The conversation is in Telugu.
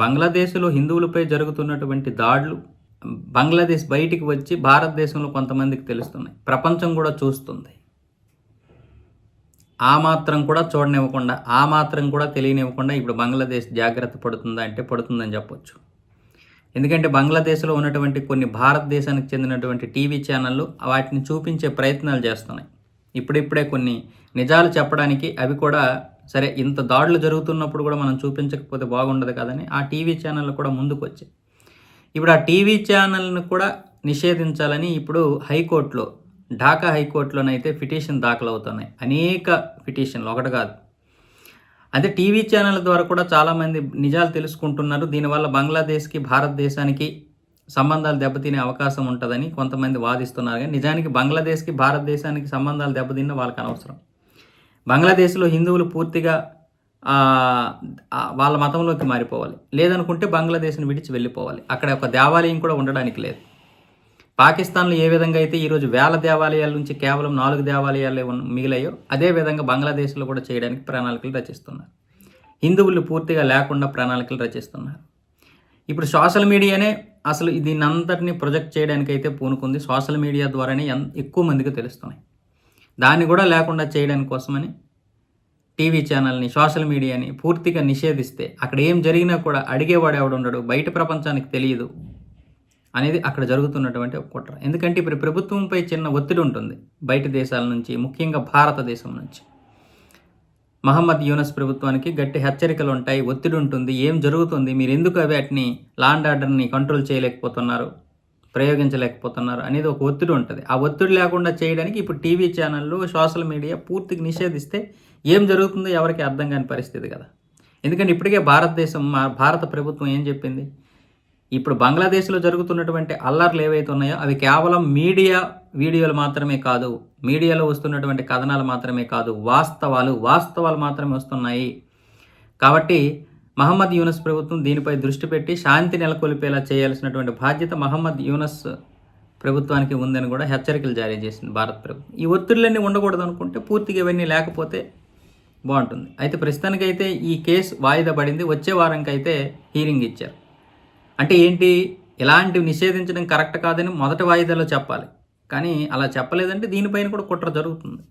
బంగ్లాదేశ్లో హిందువులపై జరుగుతున్నటువంటి దాడులు బంగ్లాదేశ్ బయటికి వచ్చి భారతదేశంలో కొంతమందికి తెలుస్తున్నాయి. ప్రపంచం కూడా చూస్తుంది. ఆ మాత్రం కూడా చూడనివ్వకుండా ఆ మాత్రం కూడా తెలియనివ్వకుండా ఇప్పుడు బంగ్లాదేశ్ జాగ్రత్త పడుతుందా అంటే పడుతుందని చెప్పొచ్చు. ఎందుకంటే బంగ్లాదేశ్లో ఉన్నటువంటి కొన్ని భారతదేశానికి చెందినటువంటి టీవీ ఛానళ్ళు వాటిని చూపించే ప్రయత్నాలు చేస్తున్నాయి. ఇప్పుడిప్పుడే కొన్ని నిజాలు చెప్పడానికి అవి కూడా సరే ఇంత దాడులు జరుగుతున్నప్పుడు కూడా మనం చూపించకపోతే బాగుండదు కదని ఆ టీవీ ఛానళ్ళు కూడా ముందుకు వచ్చాయి ఇప్పుడు ఆ టీవీ ఛానల్ను కూడా నిషేధించాలని ఇప్పుడు హైకోర్టులో ఢాకా హైకోర్టులోనైతే పిటిషన్ దాఖలు అవుతున్నాయి అనేక పిటిషన్లు ఒకటి కాదు. అదే టీవీ ఛానల్ ద్వారా కూడా చాలామంది నిజాలు తెలుసుకుంటున్నారు. దీనివల్ల బంగ్లాదేశ్కి భారతదేశానికి సంబంధాలు దెబ్బతినే అవకాశం ఉంటుందని కొంతమంది వాదిస్తున్నారు. కానీ నిజానికి బంగ్లాదేశ్కి భారతదేశానికి సంబంధాలు దెబ్బతిన్న వాళ్ళకి అనవసరం బంగ్లాదేశ్లో హిందువులు పూర్తిగా వాళ్ళ మతంలోకి మారిపోవాలి. లేదనుకుంటే బంగ్లాదేశ్ని విడిచి వెళ్ళిపోవాలి. అక్కడ ఒక దేవాలయం కూడా ఉండడానికి లేదు. పాకిస్తాన్లో ఏ విధంగా అయితే ఈరోజు వేల దేవాలయాల నుంచి కేవలం నాలుగు దేవాలయాలే ఉన్న- మిగిలాయో అదే విధంగా బంగ్లాదేశ్లో కూడా చేయడానికి ప్రణాళికలు రచిస్తున్నారు. హిందువులు పూర్తిగా లేకుండా ప్రణాళికలు రచిస్తున్నారు. ఇప్పుడు సోషల్ మీడియానే అసలు దీన్ని అంతటిని ప్రొజెక్ట్ చేయడానికైతే పూనుకుంది. సోషల్ మీడియా ద్వారానే ఎక్కువ మందికి తెలుస్తున్నాయి. దాన్ని కూడా లేకుండా చేయడానికి కోసమని టీవీ ఛానల్ని సోషల్ మీడియాని పూర్తిగా నిషేధిస్తే అక్కడ ఏం జరిగినా కూడా అడిగేవాడు ఎవడు ఉండడు బయట ప్రపంచానికి తెలియదు అనేది అక్కడ జరుగుతున్నటువంటి ఒక కుట్ర. ఎందుకంటే ఇప్పుడు ప్రభుత్వంపై చిన్న ఒత్తిడి ఉంటుంది బయట దేశాల నుంచి ముఖ్యంగా భారతదేశం నుంచి. మహమ్మద్ యూనస్ ప్రభుత్వానికి గట్టి హెచ్చరికలు ఉంటాయి ఒత్తిడి ఉంటుంది ఏం జరుగుతుంది మీరు ఎందుకు వాటిని లాండ్ ఆర్డర్ని కంట్రోల్ చేయలేకపోతున్నారు? ప్రయోగించలేకపోతున్నారు అనేది ఒక ఒత్తిడి ఉంటుంది. ఆ ఒత్తిడి లేకుండా చేయడానికి ఇప్పుడు టీవీ ఛానళ్ళు సోషల్ మీడియా పూర్తిగా నిషేధిస్తే ఏం జరుగుతుందో ఎవరికి అర్థం కాని పరిస్థితి కదా. ఎందుకంటే ఇప్పటికే భారతదేశం మా భారత ప్రభుత్వం ఏం చెప్పింది? ఇప్పుడు బంగ్లాదేశ్లో జరుగుతున్నటువంటి అల్లర్లు ఏవైతే ఉన్నాయో అవి కేవలం మీడియా వీడియోలు మాత్రమే కాదు మీడియాలో వస్తున్నటువంటి కథనాలు మాత్రమే కాదు వాస్తవాలు వాస్తవాలు మాత్రమే వస్తున్నాయి. కాబట్టి మహమ్మద్ యూనస్ ప్రభుత్వం దీనిపై దృష్టి పెట్టి శాంతి నెలకొల్పేలా చేయాల్సినటువంటి బాధ్యత మహమ్మద్ యూనస్ ప్రభుత్వానికి ఉందని కూడా హెచ్చరికలు జారీ చేసింది భారత ప్రభుత్వం. ఈ ఒత్తిడిలన్నీ ఉండకూడదు అనుకుంటే పూర్తిగా ఇవన్నీ లేకపోతే బాగుంటుంది. అయితే ప్రస్తుతానికైతే ఈ కేసు వాయిదా పడింది. వచ్చే వారంకైతే హీరింగ్ ఇచ్చారు. అంటే ఏంటి? ఇలాంటివి నిషేధించడం కరెక్ట్ కాదని మొదటి వాయిదాలో చెప్పాలి. కానీ అలా చెప్పలేదంటే దీనిపైన కూడా కుట్ర జరుగుతుంది.